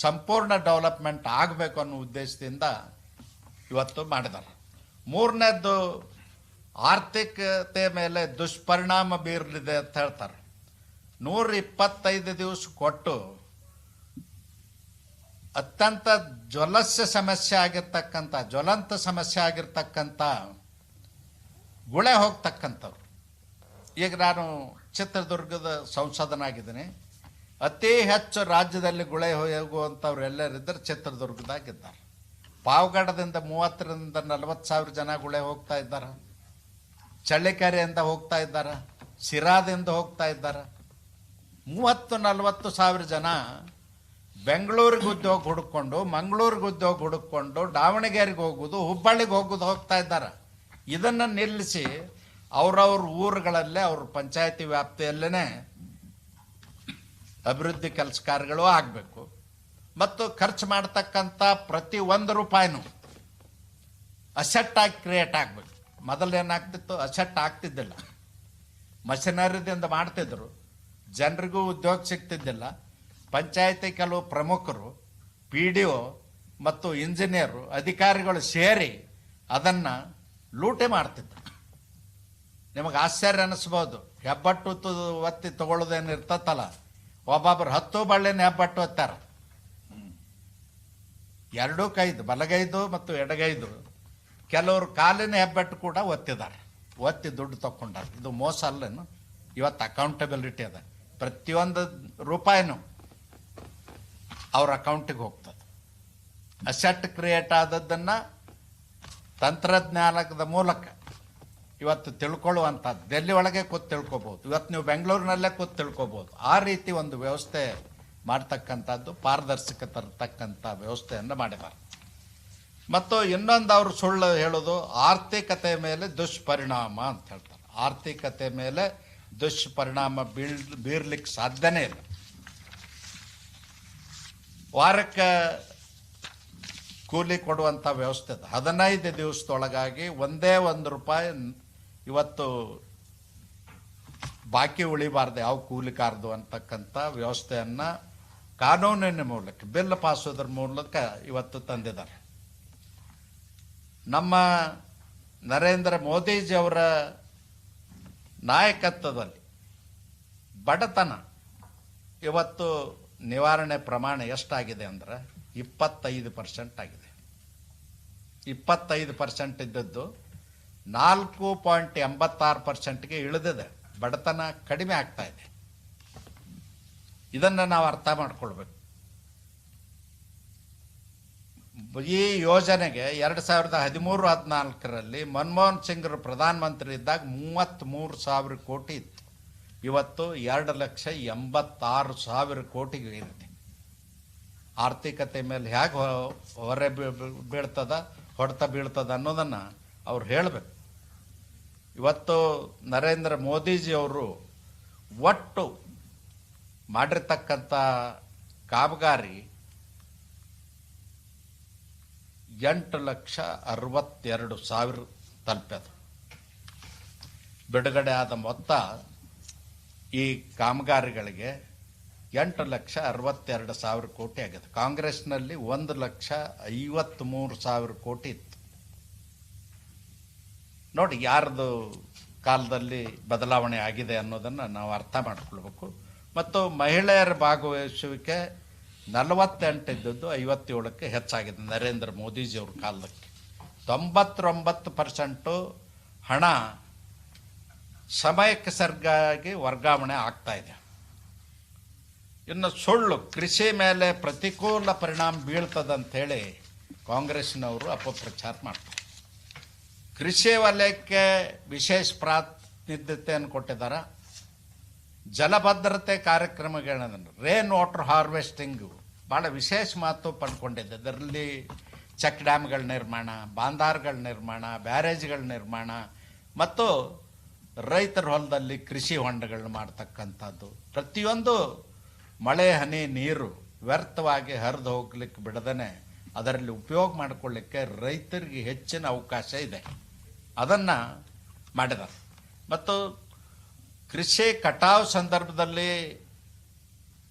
ಸಂಪೂರ್ಣ ಡೆವಲಪ್ಮೆಂಟ್ ಆಗಬೇಕು ಅನ್ನೋ ಉದ್ದೇಶದಿಂದ ಇವತ್ತು ಮಾಡಿದ್ದಾರೆ. ಮೂರನೇದ್ದು ಆರ್ಥಿಕತೆ ಮೇಲೆ ದುಷ್ಪರಿಣಾಮ ಬೀರಲಿದೆ ಅಂತ ಹೇಳ್ತಾರೆ. ನೂರ ಇಪ್ಪತ್ತೈದು ದಿವಸ ಕೊಟ್ಟು ಅತ್ಯಂತ ಜ್ವಲಸ್ಯ ಸಮಸ್ಯೆ ಆಗಿರ್ತಕ್ಕಂಥ, ಜ್ವಲಂತ ಸಮಸ್ಯೆ ಆಗಿರ್ತಕ್ಕಂಥ ಗುಳೆ ಹೋಗ್ತಕ್ಕಂಥವ್ರು. ಈಗ ನಾನು ಚಿತ್ರದುರ್ಗದ ಸಂಸದನಾಗಿದ್ದೀನಿ. ಅತಿ ಹೆಚ್ಚು ರಾಜ್ಯದಲ್ಲಿ ಗುಳೆ ಹೋಗುವಂಥವ್ರು ಎಲ್ಲರಿದ್ದರೆ ಚಿತ್ರದುರ್ಗದಾಗಿದ್ದಾರೆ. ಪಾವಗಡದಿಂದ ಮೂವತ್ತರಿಂದ ನಲವತ್ತು ಸಾವಿರ ಜನಗಳೇ ಗುಳೆ ಹೋಗ್ತಾ ಇದ್ದಾರೆ. ಚಳ್ಳಿಕೆರೆಯಿಂದ ಹೋಗ್ತಾ ಇದ್ದಾರೆ. ಸಿರಾದಿಂದ ಹೋಗ್ತಾ ಇದ್ದಾರೆ. ಮೂವತ್ತು, ನಲವತ್ತು ಸಾವಿರ ಜನ ಬೆಂಗಳೂರಿಗೆ ಉದ್ಯೋಗ ಹುಡುಕೊಂಡು, ಮಂಗಳೂರಿಗೆ ಉದ್ಯೋಗ ಹುಡುಕೊಂಡು, ದಾವಣಗೆರೆಗೆ ಹೋಗೋದು, ಹುಬ್ಬಳ್ಳಿಗೆ ಹೋಗೋದು ಹೋಗ್ತಾ ಇದ್ದಾರೆ. ಇದನ್ನು ನಿಲ್ಲಿಸಿ ಅವ್ರವ್ರ ಊರುಗಳಲ್ಲೇ ಅವ್ರ ಪಂಚಾಯತಿ ವ್ಯಾಪ್ತಿಯಲ್ಲೇ ಅಭಿವೃದ್ಧಿ ಕೆಲಸ ಕಾರ್ಯಗಳು ಆಗಬೇಕು. ಮತ್ತು ಖರ್ಚು ಮಾಡ್ತಕ್ಕಂಥ ಪ್ರತಿ ಒಂದು ರೂಪಾಯಿನೂ ಅಸೆಟ್ ಆಗಿ ಕ್ರಿಯೇಟ್ ಆಗಬೇಕು. ಮೊದಲು ಏನಾಗ್ತಿತ್ತು? ಅಸೆಟ್ ಆಗ್ತಿದ್ದಿಲ್ಲ. ಮಷಿನರಿದಿಂದ ಮಾಡ್ತಿದ್ರು. ಜನರಿಗೂ ಉದ್ಯೋಗ ಸಿಗ್ತಿದ್ದಿಲ್ಲ. ಪಂಚಾಯತಿ ಕೆಲವು ಪ್ರಮುಖರು, ಪಿ ಡಿ ಒ ಮತ್ತು ಇಂಜಿನಿಯರು, ಅಧಿಕಾರಿಗಳು ಸೇರಿ ಅದನ್ನು ಲೂಟಿ ಮಾಡ್ತಿದ್ದರು ನಿಮಗೆ ಆಶ್ಚರ್ಯ ಅನ್ನಿಸ್ಬೋದು ಹೆಬ್ಬಟ್ಟು ಒತ್ತಿ ತಗೊಳ್ಳೋದೇನು ಇರ್ತತ್ತಲ್ಲ ಒಬ್ಬೊಬ್ರು ಹತ್ತು ಬಳ್ಳಿನ ಹೆಬ್ಬಟ್ಟು ಒತ್ತಾರ. ಎರಡೂ ಕೈದು, ಬಲಗೈದು ಮತ್ತು ಎಡಗೈದು. ಕೆಲವರು ಕಾಲಿನ ಹೆಬ್ಬೆಟ್ಟು ಕೂಡ ಒತ್ತಿದ್ದಾರೆ. ಒತ್ತಿ ದುಡ್ಡು ತಕ್ಕೊಂಡಾರೆ. ಇದು ಮೋಸ ಅಲ್ಲೇನು? ಇವತ್ತು ಅಕೌಂಟಬಿಲಿಟಿ ಅದ. ಪ್ರತಿಯೊಂದು ರೂಪಾಯಿನೂ ಅವ್ರ ಅಕೌಂಟಿಗೆ ಹೋಗ್ತದೆ. ಅಸೆಟ್ ಕ್ರಿಯೇಟ್ ಆದದ್ದನ್ನು ತಂತ್ರಜ್ಞಾನದ ಮೂಲಕ ಇವತ್ತು ತಿಳ್ಕೊಳ್ಳುವಂಥದ್ದು. ಡೆಲ್ಲಿ ಒಳಗೆ ಕೂತ್ ತಿಳ್ಕೊಬೋದು. ಇವತ್ತು ನೀವು ಬೆಂಗಳೂರಿನಲ್ಲೇ ಕೂತ್ ತಿಳ್ಕೊಬೋದು. ಆ ರೀತಿ ಒಂದು ವ್ಯವಸ್ಥೆ ಮಾಡ್ತಕ್ಕಂಥದ್ದು, ಪಾರದರ್ಶಕ ತರತಕ್ಕಂಥ ವ್ಯವಸ್ಥೆಯನ್ನು ಮಾಡಿದ್ದಾರೆ ಮತ್ತು ಇನ್ನೊಂದು ಅವರು ಸುಳ್ಳು ಹೇಳೋದು ಆರ್ಥಿಕತೆ ಮೇಲೆ ದುಷ್ಪರಿಣಾಮ ಅಂತ ಹೇಳ್ತಾರೆ. ಆರ್ಥಿಕತೆ ಮೇಲೆ ದುಷ್ಪರಿಣಾಮ ಬೀಳ್ ಬೀರ್ಲಿಕ್ಕೆ ಸಾಧ್ಯನೇ ಇಲ್ಲ. ವಾರಕ್ಕೆ ಕೂಲಿ ಕೊಡುವಂಥ ವ್ಯವಸ್ಥೆ ಇದೆ ಹದಿನೈದು ದಿವಸದೊಳಗಾಗಿ ಒಂದೇ ಒಂದು ರೂಪಾಯಿ ಇವತ್ತು ಬಾಕಿ ಉಳಿಬಾರ್ದು, ಯಾವ ಕೂಲಿಕಾರದು ಅಂತಕ್ಕಂಥ ವ್ಯವಸ್ಥೆಯನ್ನು ಕಾನೂನಿನ ಮೂಲಕ, ಬಿಲ್ ಪಾಸೋದ್ರ ಮೂಲಕ ಇವತ್ತು ತಂದಿದ್ದಾರೆ. ನಮ್ಮ ನರೇಂದ್ರ ಮೋದಿಜಿಯವರ ನಾಯಕತ್ವದಲ್ಲಿ ಬಡತನ ಇವತ್ತು ನಿವಾರಣೆ ಪ್ರಮಾಣ ಎಷ್ಟಾಗಿದೆ ಅಂದ್ರೆ ಇಪ್ಪತ್ತೈದು ಪರ್ಸೆಂಟ್ ಆಗಿದೆ. ಇಪ್ಪತ್ತೈದು ಪರ್ಸೆಂಟ್ ಇದ್ದದ್ದು ನಾಲ್ಕು ಪಾಯಿಂಟ್ ಎಂಬತ್ತಾರು ಪರ್ಸೆಂಟ್ಗೆ ಇಳಿದಿದೆ. ಬಡತನ ಕಡಿಮೆ ಆಗ್ತಾ ಇದೆ. ಇದನ್ನು ನಾವು ಅರ್ಥ ಮಾಡ್ಕೊಳ್ಬೇಕು. ಈ ಯೋಜನೆಗೆ ಎರಡು ಸಾವಿರದ ಹದಿಮೂರು ಹದಿನಾಲ್ಕರಲ್ಲಿ ಮನಮೋಹನ್ ಸಿಂಗ್ರು ಪ್ರಧಾನಮಂತ್ರಿ ಇದ್ದಾಗ ಮೂವತ್ತ್ಮೂರು ಸಾವಿರ ಕೋಟಿ ಇತ್ತು. ಇವತ್ತು ಎರಡು ಲಕ್ಷ ಎಂಬತ್ತಾರು ಸಾವಿರ ಕೋಟಿಗೆ ಇದೆ ಆರ್ಥಿಕತೆ ಮೇಲೆ ಹೇಗೆ ಹೊರೆ ಬೀಳ್ತದ, ಹೊಡೆತ ಬೀಳ್ತದ ಅನ್ನೋದನ್ನು ಅವ್ರು ಹೇಳಬೇಕು. ಇವತ್ತು ನರೇಂದ್ರ ಮೋದಿಜಿಯವರು ಒಟ್ಟು ಮಾಡಿರ್ತಕ್ಕಂಥ ಕಾಮಗಾರಿ ಎಂಟು ಲಕ್ಷ ಅರವತ್ತೆರಡು ಸಾವಿರ ತಲುಪದು ಬಿಡುಗಡೆ ಆದ ಮೊತ್ತ ಈ ಕಾಮಗಾರಿಗಳಿಗೆ ಎಂಟು ಲಕ್ಷ ಅರವತ್ತೆರಡು ಸಾವಿರ ಕೋಟಿ ಆಗಿದೆ. ಕಾಂಗ್ರೆಸ್ನಲ್ಲಿ ಒಂದು ಲಕ್ಷ ಐವತ್ತ್ಮೂರು ಸಾವಿರ ಕೋಟಿ ಇತ್ತು. ನೋಡಿ, ಯಾರದು ಕಾಲದಲ್ಲಿ ಬದಲಾವಣೆ ಆಗಿದೆ ಅನ್ನೋದನ್ನು ನಾವು ಅರ್ಥ ಮಾಡ್ಕೊಳ್ಬೇಕು. ಮತ್ತು ಮಹಿಳೆಯರ ಭಾಗವಹಿಸುವಿಕೆ ನಲವತ್ತೆಂಟು ಇದ್ದದ್ದು ಐವತ್ತೇಳಕ್ಕೆ ಹೆಚ್ಚಾಗಿದೆ ನರೇಂದ್ರ ಮೋದಿಜಿಯವ್ರ ಕಾಲಕ್ಕೆ. ತೊಂಬತ್ತೊಂಬತ್ತು ಪರ್ಸೆಂಟು ಹಣ ಸಮಯಕ್ಕೆ ಸರ್ಗಾಗಿ ವರ್ಗಾವಣೆ ಆಗ್ತಾ ಇದೆ. ಇನ್ನು ಸುಳ್ಳು, ಕೃಷಿ ಮೇಲೆ ಪ್ರತಿಕೂಲ ಪರಿಣಾಮ ಬೀಳ್ತದಂಥೇಳಿ ಕಾಂಗ್ರೆಸ್ನವರು ಅಪಪ್ರಚಾರ ಮಾಡ್ತಾರೆ. ಕೃಷಿ ವಲಯಕ್ಕೆ ವಿಶೇಷ ಪ್ರಾತಿನಿಧ್ಯತೆಯನ್ನು ಕೊಟ್ಟಿದ್ದಾರೆ. ಜಲಭದ್ರತೆ ಕಾರ್ಯಕ್ರಮಗಳನ್ನು ರೇನ್ ವಾಟರ್ ಹಾರ್ವೆಸ್ಟಿಂಗು ಭಾಳ ವಿಶೇಷ ಮಾತು ಪಡ್ಕೊಂಡಿದೆ ಅದರಲ್ಲಿ ಚೆಕ್ ಡ್ಯಾಮ್ಗಳ ನಿರ್ಮಾಣ, ಬಾಂದಾರ್ಗಳ ನಿರ್ಮಾಣ, ಬ್ಯಾರೇಜ್ಗಳ ನಿರ್ಮಾಣ, ಮತ್ತು ರೈತರ ಹೊಲದಲ್ಲಿ ಕೃಷಿ ಹೊಂಡಗಳನ್ನ ಮಾಡ್ತಕ್ಕಂಥದ್ದು. ಪ್ರತಿಯೊಂದು ಮಳೆ, ಹನಿ, ನೀರು ವ್ಯರ್ಥವಾಗಿ ಹರಿದು ಹೋಗ್ಲಿಕ್ಕೆ ಬಿಡದೇ ಅದರಲ್ಲಿ ಉಪಯೋಗ ಮಾಡಿಕೊಳ್ಳಿಕ್ಕೆ ರೈತರಿಗೆ ಹೆಚ್ಚಿನ ಅವಕಾಶ ಇದೆ. ಅದನ್ನು ಮಾಡಿದ್ದಾರೆ ಮತ್ತು ಕೃಷಿ ಕಟಾವು ಸಂದರ್ಭದಲ್ಲಿ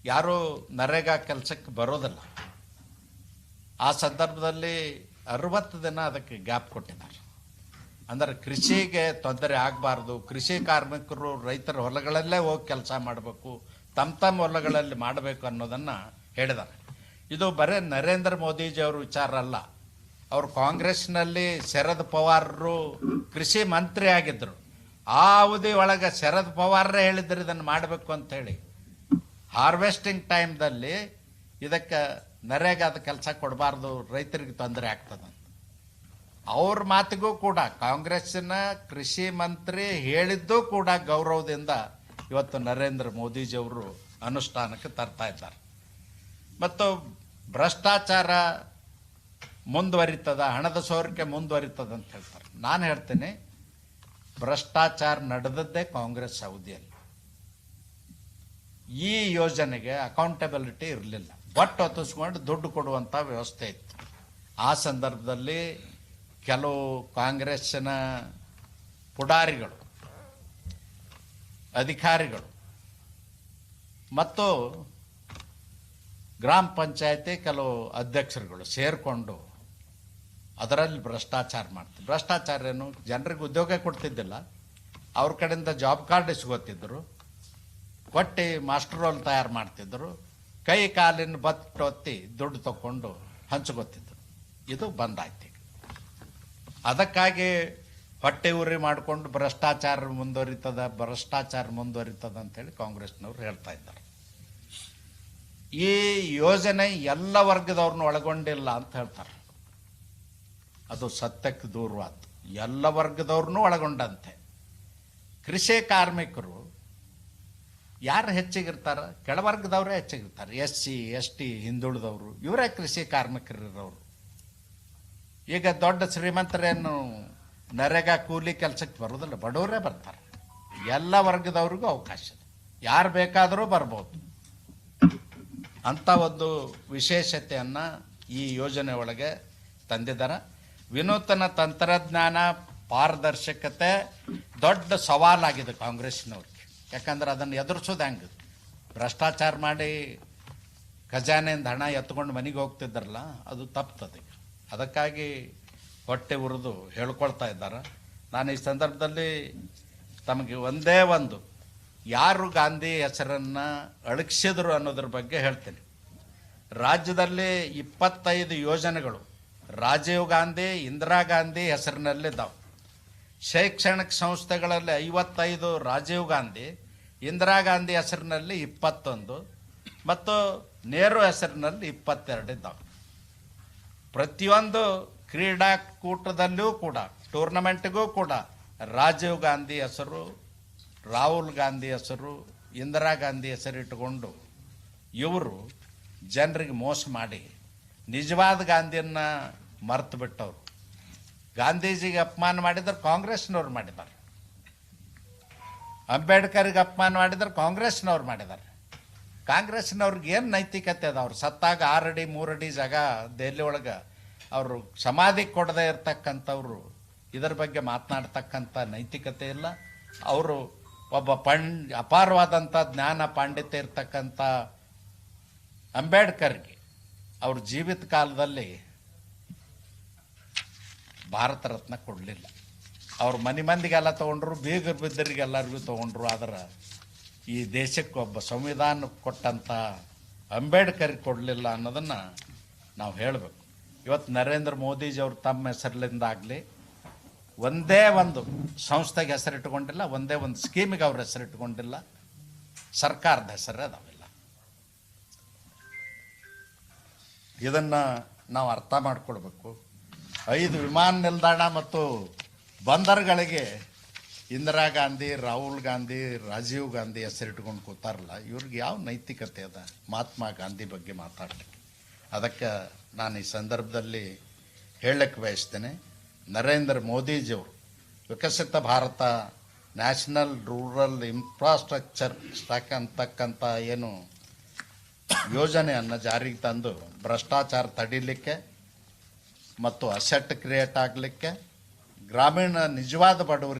ಯಾರೂ ನರೇಗಾ ಕೆಲಸಕ್ಕೆ ಬರೋದಿಲ್ಲ. ಆ ಸಂದರ್ಭದಲ್ಲಿ ಅರವತ್ತು ದಿನ ಅದಕ್ಕೆ ಗ್ಯಾಪ್ ಕೊಟ್ಟಿದ್ದಾರೆ. ಅಂದರೆ ಕೃಷಿಗೆ ತೊಂದರೆ ಆಗಬಾರ್ದು. ಕೃಷಿ ಕಾರ್ಮಿಕರು ರೈತರ ಹೊಲಗಳಲ್ಲೇ ಹೋಗಿ ಕೆಲಸ ಮಾಡಬೇಕು. ತಮ್ಮ ತಮ್ಮ ಹೊಲಗಳಲ್ಲಿ ಮಾಡಬೇಕು ಅನ್ನೋದನ್ನು ಹೇಳಿದ್ದಾರೆ. ಇದು ಬರೀ ನರೇಂದ್ರ ಮೋದಿಜಿಯವ್ರ ವಿಚಾರ ಅಲ್ಲ. ಅವರು ಕಾಂಗ್ರೆಸ್ನಲ್ಲಿ ಶರದ್ ಪವಾರರು ಕೃಷಿ ಮಂತ್ರಿ ಆಗಿದ್ದರು ಆ ಅವಧಿ ಒಳಗೆ ಶರದ್ ಪವಾರರೇ ಹೇಳಿದ್ರು ಇದನ್ನು ಮಾಡಬೇಕು ಅಂತ ಹೇಳಿ. ಹಾರ್ವೆಸ್ಟಿಂಗ್ ಟೈಮ್ದಲ್ಲಿ ಇದಕ್ಕೆ ನರೇಗಾದ ಕೆಲಸ ಕೊಡಬಾರ್ದು, ರೈತರಿಗೆ ತೊಂದರೆ ಆಗ್ತದಂತ ಅವ್ರ ಮಾತಿಗೂ ಕೂಡ ಕಾಂಗ್ರೆಸ್ಸಿನ ಕೃಷಿ ಮಂತ್ರಿ ಹೇಳಿದ್ದು ಕೂಡ ಗೌರವದಿಂದ ಇವತ್ತು ನರೇಂದ್ರ ಮೋದಿಜಿಯವರು ಅನುಷ್ಠಾನಕ್ಕೆ ತರ್ತಾ ಇದ್ದಾರೆ. ಮತ್ತು ಭ್ರಷ್ಟಾಚಾರ ಮುಂದುವರಿತದ, ಹಣದ ಸೋರಿಕೆ ಮುಂದುವರಿತದ ಅಂತ ಹೇಳ್ತಾರೆ. ನಾನು ಹೇಳ್ತೀನಿ ಭ್ರಷ್ಟಾಚಾರ ನಡೆದದ್ದೇ ಕಾಂಗ್ರೆಸ್ ಸೌದಿಯಲ್ಲಿ. ಈ ಯೋಜನೆಗೆ ಅಕೌಂಟಬಿಲಿಟಿ ಇರಲಿಲ್ಲ. ಬಟ್ ಹೊತ್ತಿಸ್ಕೊಂಡು ದುಡ್ಡು ಕೊಡುವಂಥ ವ್ಯವಸ್ಥೆ ಇತ್ತು. ಆ ಸಂದರ್ಭದಲ್ಲಿ ಕೆಲವು ಕಾಂಗ್ರೆಸ್ಸಿನ ಪುಡಾರಿಗಳು, ಅಧಿಕಾರಿಗಳು ಮತ್ತು ಗ್ರಾಮ ಪಂಚಾಯತಿ ಕೆಲವು ಅಧ್ಯಕ್ಷರುಗಳು ಸೇರಿಕೊಂಡು ಅದರಲ್ಲಿ ಭ್ರಷ್ಟಾಚಾರ ಮಾಡ್ತಾರೆ ಭ್ರಷ್ಟಾಚಾರ ಏನು? ಜನರಿಗೆ ಉದ್ಯೋಗ ಕೊಡ್ತಿದ್ದಿಲ್ಲ. ಅವ್ರ ಕಡೆಯಿಂದ ಜಾಬ್ ಕಾರ್ಡ್ ಇಸ್ಕೋತಿದ್ರು ಕೊಟ್ಟು ಮಾಸ್ಟರ್ ರೋಲ್ ತಯಾರು ಮಾಡ್ತಿದ್ರು. ಕೈ ಕಾಲಿನ ಬತ್ತೊತ್ತಿ ದುಡ್ಡು ತಗೊಂಡು ಹಂಚ್ಕೋತಿದ್ರು. ಇದು ಬಂದಾಯ್ತು ಅದಕ್ಕಾಗಿ ಹೊಟ್ಟೆ ಉರಿ ಮಾಡಿಕೊಂಡು ಭ್ರಷ್ಟಾಚಾರ ಮುಂದುವರಿತದ ಭ್ರಷ್ಟಾಚಾರ ಮುಂದುವರಿತದ ಅಂತೇಳಿ ಕಾಂಗ್ರೆಸ್ನವ್ರು ಹೇಳ್ತಾ ಇದ್ದಾರೆ. ಈ ಯೋಜನೆ ಎಲ್ಲ ವರ್ಗದವ್ರನ್ನ ಒಳಗೊಂಡಿಲ್ಲ ಅಂತ ಹೇಳ್ತಾರೆ. ಅದು ಸತ್ಯಕ್ಕೆ ದೂರವಾತು ಎಲ್ಲ ವರ್ಗದವ್ರನ್ನೂ ಒಳಗೊಂಡಂತೆ. ಕೃಷಿ ಕಾರ್ಮಿಕರು ಯಾರು ಹೆಚ್ಚಿಗಿರ್ತಾರೆ? ಕೆಳವರ್ಗದವರೇ ಹೆಚ್ಚಿಗಿರ್ತಾರೆ. ಎಸ್ ಸಿ, ಎಸ್ ಟಿ, ಹಿಂದುಳಿದವರು. ಇವರೇ ಕೃಷಿ ಕಾರ್ಮಿಕರಿರೋರು. ಈಗ ದೊಡ್ಡ ಶ್ರೀಮಂತರೇನು ನರೇಗಾ ಕೂಲಿ ಕೆಲಸಕ್ಕೆ ಬರೋದಿಲ್ಲ. ಬಡವರೇ ಬರ್ತಾರೆ. ಎಲ್ಲ ವರ್ಗದವ್ರಿಗೂ ಅವಕಾಶ ಇದೆ. ಯಾರು ಬೇಕಾದರೂ ಬರ್ಬೋದು. ಅಂಥ ಒಂದು ವಿಶೇಷತೆಯನ್ನು ಈ ಯೋಜನೆ ಒಳಗೆ ತಂದಿದ್ದಾರೆ. ವಿನೂತನ ತಂತ್ರಜ್ಞಾನ ಪಾರದರ್ಶಕತೆ ದೊಡ್ಡ ಸವಾಲಾಗಿದೆ ಕಾಂಗ್ರೆಸ್ನವ್ರಿಗೆ. ಯಾಕಂದ್ರೆ ಅದನ್ನು ಎದುರಿಸೋದು ಹೆಂಗೆ? ಭ್ರಷ್ಟಾಚಾರ ಮಾಡಿ ಖಜಾನೆಯಿಂದ ಹಣ ಎತ್ಕೊಂಡು ಮನೆಗೆ ಹೋಗ್ತಿದ್ದಾರಲ್ಲ ಅದು ತಪ್ತದೆ. ಅದಕ್ಕಾಗಿ ಹೊಟ್ಟೆ ಉರಿದು ಹೇಳ್ಕೊಳ್ತಾ ಇದ್ದಾರೆ. ನಾನು ಈ ಸಂದರ್ಭದಲ್ಲಿ ತಮಗೆ ಒಂದೇ ಒಂದು, ಯಾರು ಗಾಂಧಿ ಹೆಸರನ್ನು ಅಳಗಿಸಿದ್ರು ಅನ್ನೋದ್ರ ಬಗ್ಗೆ ಹೇಳ್ತೀನಿ. ರಾಜ್ಯದಲ್ಲಿ ಇಪ್ಪತ್ತೈದು ಯೋಜನೆಗಳು ರಾಜೀವ್ ಗಾಂಧಿ, ಇಂದಿರಾ ಗಾಂಧಿ ಹೆಸರಿನಲ್ಲಿದ್ದಾವೆ. ಶೈಕ್ಷಣಿಕ ಸಂಸ್ಥೆಗಳಲ್ಲಿ ಐವತ್ತೈದು ರಾಜೀವ್ ಗಾಂಧಿ, ಇಂದಿರಾ ಗಾಂಧಿ ಹೆಸರಿನಲ್ಲಿ ಇಪ್ಪತ್ತೊಂದು, ಮತ್ತು ನೆಹರು ಹೆಸರಿನಲ್ಲಿ ಇಪ್ಪತ್ತೆರಡು ಇದ್ದಾವೆ. ಪ್ರತಿಯೊಂದು ಕ್ರೀಡಾಕೂಟದಲ್ಲೂ ಕೂಡ, ಟೂರ್ನಮೆಂಟ್ಗೂ ಕೂಡ ರಾಜೀವ್ ಗಾಂಧಿ ಹೆಸರು, ರಾಹುಲ್ ಗಾಂಧಿ ಹೆಸರು, ಇಂದಿರಾ ಗಾಂಧಿ ಹೆಸರು ಇಟ್ಟುಕೊಂಡು ಇವರು ಜನರಿಗೆ ಮೋಸ ಮಾಡಿ ನಿಜವಾದ ಗಾಂಧಿಯನ್ನ ಮರೆತು ಬಿಟ್ಟವರು. ಗಾಂಧೀಜಿಗೆ ಅಪಮಾನ ಮಾಡಿದ್ರೆ ಕಾಂಗ್ರೆಸ್ನವ್ರು ಮಾಡಿದ್ದಾರೆ. ಅಂಬೇಡ್ಕರ್ಗೆ ಅಪಮಾನ ಮಾಡಿದ್ರೆ ಕಾಂಗ್ರೆಸ್ನವ್ರು ಮಾಡಿದ್ದಾರೆ. ಕಾಂಗ್ರೆಸ್ನವ್ರಿಗೆ ಏನು ನೈತಿಕತೆ ಅದ? ಅವ್ರು ಸತ್ತಾಗ ಆರಡಿ, ಮೂರಡಿ ಜಾಗ ದೆಹಲಿ ಒಳಗೆ ಅವರು ಸಮಾಧಿ ಕೊಡದೇ ಇರ್ತಕ್ಕಂಥವ್ರು, ಇದರ ಬಗ್ಗೆ ಮಾತನಾಡ್ತಕ್ಕಂಥ ನೈತಿಕತೆ ಇಲ್ಲ. ಅವರು ಒಬ್ಬ ಪಂಡ್, ಅಪಾರವಾದಂಥ ಜ್ಞಾನ ಪಾಂಡಿತ್ಯ ಇರ್ತಕ್ಕಂಥ ಅಂಬೇಡ್ಕರ್ಗೆ ಅವ್ರ ಜೀವಿತ ಕಾಲದಲ್ಲಿ ಭಾರತ ರತ್ನ ಕೊಡಲಿಲ್ಲ. ಅವ್ರ ಮನೆ ಮಂದಿಗೆಲ್ಲ ತೊಗೊಂಡ್ರು, ಬೀಗರ್ ಬಿದ್ದರಿಗೆಲ್ಲರಿಗೂ ತೊಗೊಂಡ್ರು, ಆದ್ರೆ ಈ ದೇಶಕ್ಕೆ ಒಬ್ಬ ಸಂವಿಧಾನ ಕೊಟ್ಟಂಥ ಅಂಬೇಡ್ಕರ್ ಕೊಡಲಿಲ್ಲ ಅನ್ನೋದನ್ನು ನಾವು ಹೇಳಬೇಕು. ಇವತ್ತು ನರೇಂದ್ರ ಮೋದಿಜಿಯವರು ತಮ್ಮ ಹೆಸರಿನಿಂದಾಗಲಿ ಒಂದೇ ಒಂದು ಸಂಸ್ಥೆಗೆ ಹೆಸರಿಟ್ಟುಕೊಂಡಿಲ್ಲ ಒಂದೇ ಒಂದು ಸ್ಕೀಮಿಗೆ ಅವ್ರ ಹೆಸರಿಟ್ಟುಕೊಂಡಿಲ್ಲ ಸರ್ಕಾರದ ಹೆಸರೇ ಅದಾವೆಲ್ಲ ಇದನ್ನು ನಾವು ಅರ್ಥ ಮಾಡಿಕೊಡ್ಬೇಕು ಐದು ವಿಮಾನ ನಿಲ್ದಾಣ ಮತ್ತು ಬಂದರ್ಗಳಿಗೆ ಇಂದಿರಾ ಗಾಂಧಿ, ರಾಹುಲ್ ಗಾಂಧಿ, ರಾಜೀವ್ ಗಾಂಧಿ ಹೆಸರಿಟ್ಕೊಂಡು ಕೂತಾರಲ್ಲ, ಇವ್ರಿಗೆ ಯಾವ ನೈತಿಕತೆ ಅದ? ಮಹಾತ್ಮ ಗಾಂಧಿ ಬಗ್ಗೆ ಮಾತಾಡಲಿಕ್ಕೆ. ಅದಕ್ಕೆ ನಾನು ಈ ಸಂದರ್ಭದಲ್ಲಿ ಹೇಳಕ್ಕೆ ಬಯಸ್ತೇನೆ, ನರೇಂದ್ರ ಮೋದಿಜಿಯವರು Viksit Bharat, national rural infrastructure stack ಅಂತಕ್ಕಂಥ ಏನು ಯೋಜನೆಯನ್ನು ಜಾರಿಗೆ ತಂದು ಭ್ರಷ್ಟಾಚಾರ ತಡಿಲಿಕ್ಕೆ ಮತ್ತು ಅಸೆಟ್ ಕ್ರಿಯೇಟ್ ಆಗಲಿಕ್ಕೆ ಗ್ರಾಮೀಣ ನಿಜವಾದ ಬಡವರಿಗೆ